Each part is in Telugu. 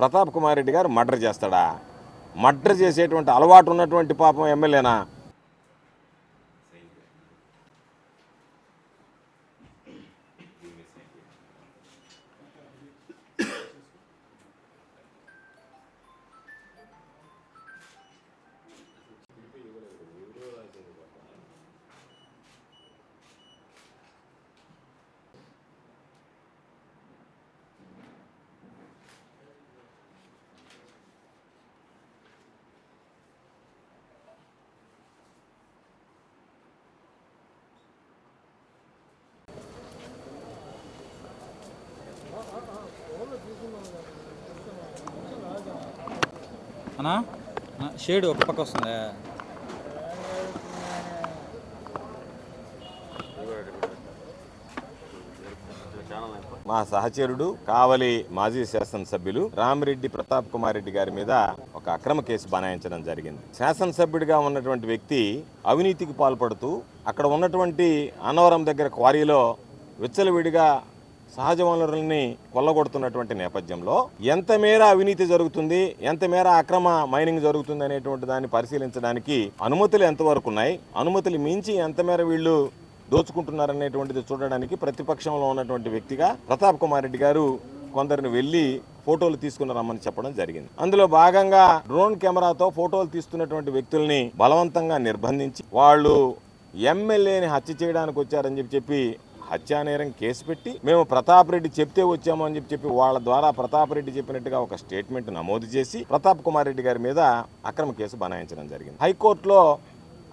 ప్రతాప్ కుమార్ రెడ్డి గారు మర్డర్ చేస్తాడా? మర్డర్ చేసేటువంటి అలవాటు ఉన్నటువంటి పాపం ఎమ్మెల్యేనా? అన్నా? షేడ్ ఒక పక్క వస్తుందా. మా సహచరుడు కావలి మాజీ శాసనసభ్యులు రామిరెడ్డి ప్రతాప్ కుమార్ రెడ్డి గారి మీద ఒక అక్రమ కేసు బనాయించడం జరిగింది. శాసనసభ్యుడిగా ఉన్నటువంటి వ్యక్తి అవినీతికి పాల్పడుతూ అక్కడ ఉన్నటువంటి అన్నవరం దగ్గర క్వారీలో విచ్చలవిడిగా సహజ వనరుల్ని కొల్లగొడుతున్నటువంటి నేపథ్యంలో ఎంత మేర అవినీతి జరుగుతుంది ఎంత మేర అక్రమ మైనింగ్ జరుగుతుంది అనేటువంటి దాన్ని పరిశీలించడానికి అనుమతులు ఎంతవరకు ఉన్నాయి అనుమతులు మించి ఎంత మేర వీళ్ళు దోచుకుంటున్నారనేటువంటిది చూడడానికి ప్రతిపక్షంలో ఉన్నటువంటి వ్యక్తిగా ప్రతాప్ కుమార్ రెడ్డి గారు కొందరిని వెళ్ళి ఫోటోలు తీసుకుని రమ్మని చెప్పడం జరిగింది. అందులో భాగంగా డ్రోన్ కెమెరాతో ఫోటోలు తీస్తున్నటువంటి వ్యక్తుల్ని బలవంతంగా నిర్బంధించి వాళ్ళు ఎమ్మెల్యేని హత్య చేయడానికి వచ్చారని చెప్పి చెప్పి హత్యానేరం కేసు పెట్టి మేము ప్రతాప్ రెడ్డి చెప్తే వచ్చాము అని చెప్పి చెప్పి వాళ్ళ ద్వారా ప్రతాప్ రెడ్డి చెప్పినట్టుగా ఒక స్టేట్మెంట్ నమోదు చేసి ప్రతాప్ కుమార్ రెడ్డి గారి మీద అక్రమ కేసు బనాయించడం జరిగింది. హైకోర్టులో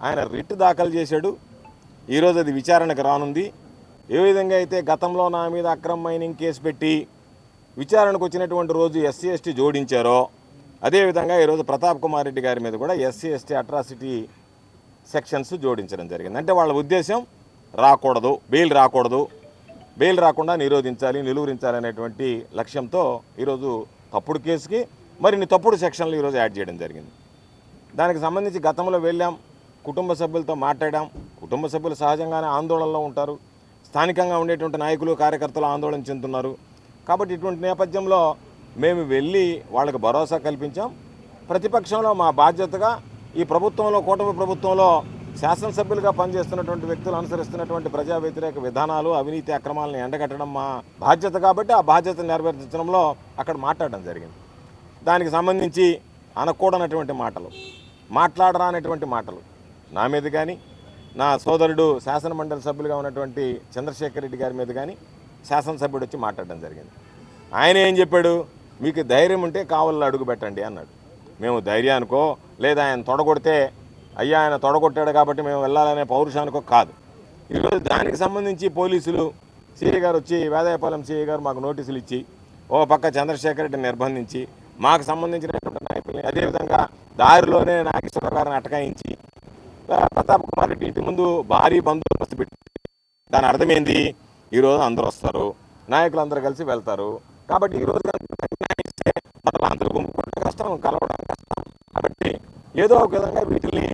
ఆయన రిట్ దాఖలు చేశాడు. ఈరోజు అది విచారణకు రానుంది. ఏ విధంగా అయితే గతంలో నా మీద అక్రమ మైనింగ్ కేసు పెట్టి విచారణకు వచ్చినటువంటి రోజు ఎస్సీ ఎస్టీ జోడించారో అదేవిధంగా ఈరోజు ప్రతాప్ కుమార్ రెడ్డి గారి మీద కూడా ఎస్సీ ఎస్టీ అట్రాసిటీ సెక్షన్స్ జోడించడం జరిగింది. అంటే వాళ్ళ ఉద్దేశం రాకూడదు బెయిల్ రాకూడదు. బెయిల్ రాకుండా నిరోధించాలి నిలువరించాలి అనేటువంటి లక్ష్యంతో ఈరోజు తప్పుడు కేసుకి మరిన్ని తప్పుడు సెక్షన్లు ఈరోజు యాడ్ చేయడం జరిగింది. దానికి సంబంధించి గతంలో వెళ్ళాం కుటుంబ సభ్యులతో మాట్లాడాం. కుటుంబ సభ్యులు సహజంగానే ఆందోళనలో ఉంటారు. స్థానికంగా ఉండేటువంటి నాయకులు కార్యకర్తలు ఆందోళన చెందుతున్నారు. కాబట్టి ఇటువంటి నేపథ్యంలో మేము వెళ్ళి వాళ్ళకి భరోసా కల్పించాం. ప్రతిపక్షంలో మా బాధ్యతగా ఈ ప్రభుత్వంలో కూటమి ప్రభుత్వంలో శాసనసభ్యులుగా పనిచేస్తున్నటువంటి వ్యక్తులు అనుసరిస్తున్నటువంటి ప్రజా వ్యతిరేక విధానాలు అవినీతి అక్రమాలను ఎండగట్టడం మా బాధ్యత కాబట్టి ఆ బాధ్యత నెరవేర్చడంలో అక్కడ మాట్లాడడం జరిగింది. దానికి సంబంధించి అనకూడనటువంటి మాటలు మాట్లాడరానటువంటి మాటలు నా మీద కానీ నా సోదరుడు శాసనమండలి సభ్యులుగా ఉన్నటువంటి చంద్రశేఖర్ రెడ్డి గారి మీద కానీ శాసనసభ్యుడు వచ్చి మాట్లాడడం జరిగింది. ఆయన ఏం చెప్పాడు? మీకు ధైర్యం ఉంటే కావాలని అడుగు పెట్టండి అన్నాడు. మేము ధైర్యానికో లేదా ఆయన తొడగొడితే అయ్యా ఆయన తొడగొట్టాడు కాబట్టి మేము వెళ్ళాలనే పౌరుషానికో కాదు. ఈరోజు దానికి సంబంధించి పోలీసులు సిఐ గారు వచ్చి వేదాయపాలెం సిఐ గారు మాకు నోటీసులు ఇచ్చి ఓ పక్క చంద్రశేఖర్ రెడ్డిని నిర్బంధించి మాకు సంబంధించినటువంటి నాయకుల్ని అదేవిధంగా దారిలోనే నాగేశ్వర గారిని అటకాయించి ప్రతాప్ కుమార్ రెడ్డి ఇంటి ముందు భారీ బందోబస్తు పెట్టి దాని అర్థమైంది? ఈరోజు అందరూ వస్తారు నాయకులు అందరూ కలిసి వెళ్తారు. కాబట్టి ఈరోజు కనుక అసలు అందరూ కష్టం కలవడం కష్టం. కాబట్టి ఏదో ఒక విధంగా వీటిని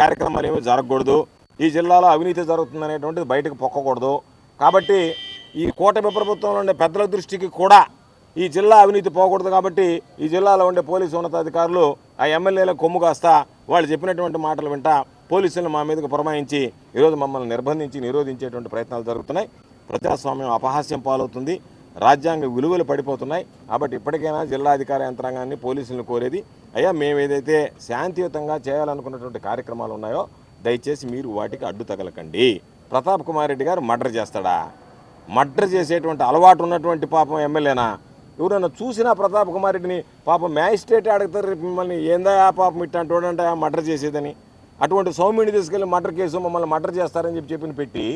కార్యక్రమాలు ఏమీ జరగకూడదు. ఈ జిల్లాలో అవినీతి జరుగుతుంది అనేటువంటిది బయటకు పొక్కకూడదు. కాబట్టి ఈ కూటమి ప్రభుత్వంలో ఉండే పెద్దల దృష్టికి కూడా ఈ జిల్లా అవినీతి పోకూడదు కాబట్టి ఈ జిల్లాలో ఉండే పోలీసు ఉన్నతాధికారులు ఆ ఎమ్మెల్యేల కొమ్ము కాస్తా వాళ్ళు చెప్పినటువంటి మాటలు వింటా పోలీసులను మా మీదకు పురమాయించి ఈరోజు మమ్మల్ని నిర్బంధించి నిరోధించేటువంటి ప్రయత్నాలు జరుగుతున్నాయి. ప్రజాస్వామ్యం అపహాస్యం పాలవుతుంది. రాజ్యాంగ విలువలు పడిపోతున్నాయి. కాబట్టి ఇప్పటికైనా జిల్లా అధికార యంత్రాంగాన్ని పోలీసులను కోరేది అయ్యా మేము ఏదైతే శాంతియుతంగా చేయాలనుకున్నటువంటి కార్యక్రమాలు ఉన్నాయో దయచేసి మీరు వాటికి అడ్డు తగలకండి. ప్రతాప్ కుమార్ రెడ్డి గారు మర్డర్ చేస్తాడా? మర్డర్ చేసేటువంటి అలవాటు ఉన్నటువంటి పాపం ఎమ్మెల్యేనా? ఎవరన్నా చూసినా ప్రతాప్ కుమార్ రెడ్డిని పాపం మ్యాజిస్ట్రేట్ అడుగుతారు రేపు మిమ్మల్ని ఏందా పాపం ఇట్టా చూడండి మర్డర్ చేసేదని. అటువంటి సౌమ్యుని తీసుకెళ్ళి మర్డర్ కేసు మమ్మల్ని మర్డర్ చేస్తారని చెప్పి చెప్పిన పెట్టి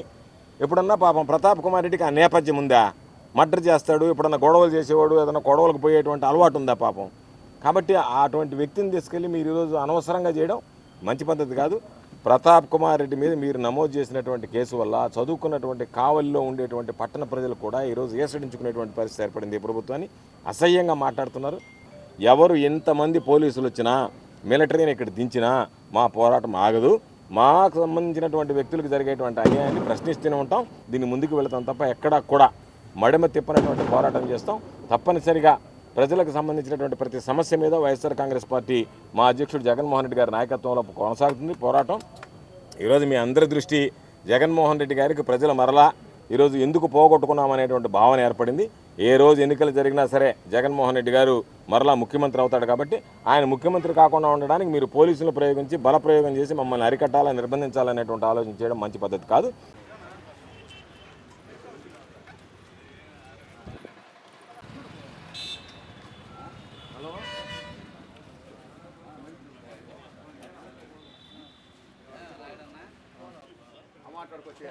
ఎప్పుడన్నా పాపం ప్రతాప్ కుమార్ రెడ్డికి ఆ నేపథ్యం ఉందా? మర్డర్ చేస్తాడు ఎప్పుడన్నా గొడవలు చేసేవాడు ఏదైనా గొడవలకు పోయేటువంటి అలవాటు ఉందా పాపం? కాబట్టి అటువంటి వ్యక్తిని తీసుకెళ్ళి మీరు ఈరోజు అనవసరంగా చేయడం మంచి పద్ధతి కాదు. ప్రతాప్ కుమార్ రెడ్డి మీద మీరు నమోదు చేసినటువంటి కేసు వల్ల చదువుకున్నటువంటి కావలిలో ఉండేటువంటి పట్టణ ప్రజలు కూడా ఈరోజు ఏసడించుకునేటువంటి పరిస్థితి ఏర్పడింది ఈ ప్రభుత్వాన్ని. అసహ్యంగా మాట్లాడుతున్నారు. ఎవరు ఎంతమంది పోలీసులు వచ్చినా మిలిటరీని ఇక్కడ దించినా మా పోరాటం ఆగదు. మాకు సంబంధించినటువంటి వ్యక్తులకు జరిగేటువంటి అన్యాయాన్ని ప్రశ్నిస్తూనే ఉంటాం. దీన్ని ముందుకు వెళతాం తప్ప ఎక్కడా కూడా మడమ తిప్పనటువంటి పోరాటం చేస్తాం. తప్పనిసరిగా ప్రజలకు సంబంధించినటువంటి ప్రతి సమస్య మీద వైఎస్ఆర్ కాంగ్రెస్ పార్టీ మా అధ్యక్షుడు జగన్మోహన్ రెడ్డి గారి నాయకత్వంలో కొనసాగుతుంది. పోరాటం. ఈరోజు మీ అందరి దృష్టి జగన్మోహన్ రెడ్డి గారికి ప్రజల మరలా ఈరోజు ఎందుకు పోగొట్టుకున్నామనేటువంటి భావన ఏర్పడింది. ఏ రోజు ఎన్నికలు జరిగినా సరే జగన్మోహన్ రెడ్డి గారు మరలా ముఖ్యమంత్రి అవుతాడు కాబట్టి ఆయన ముఖ్యమంత్రి కాకుండా ఉండడానికి మీరు పోలీసులు ప్రయోగించి బలప్రయోగం చేసి మమ్మల్ని అరికట్టాలని నిర్బంధించాలనేటువంటి ఆలోచన చేయడం మంచి పద్ధతి కాదు. మాట్లాడుకోవచ్చు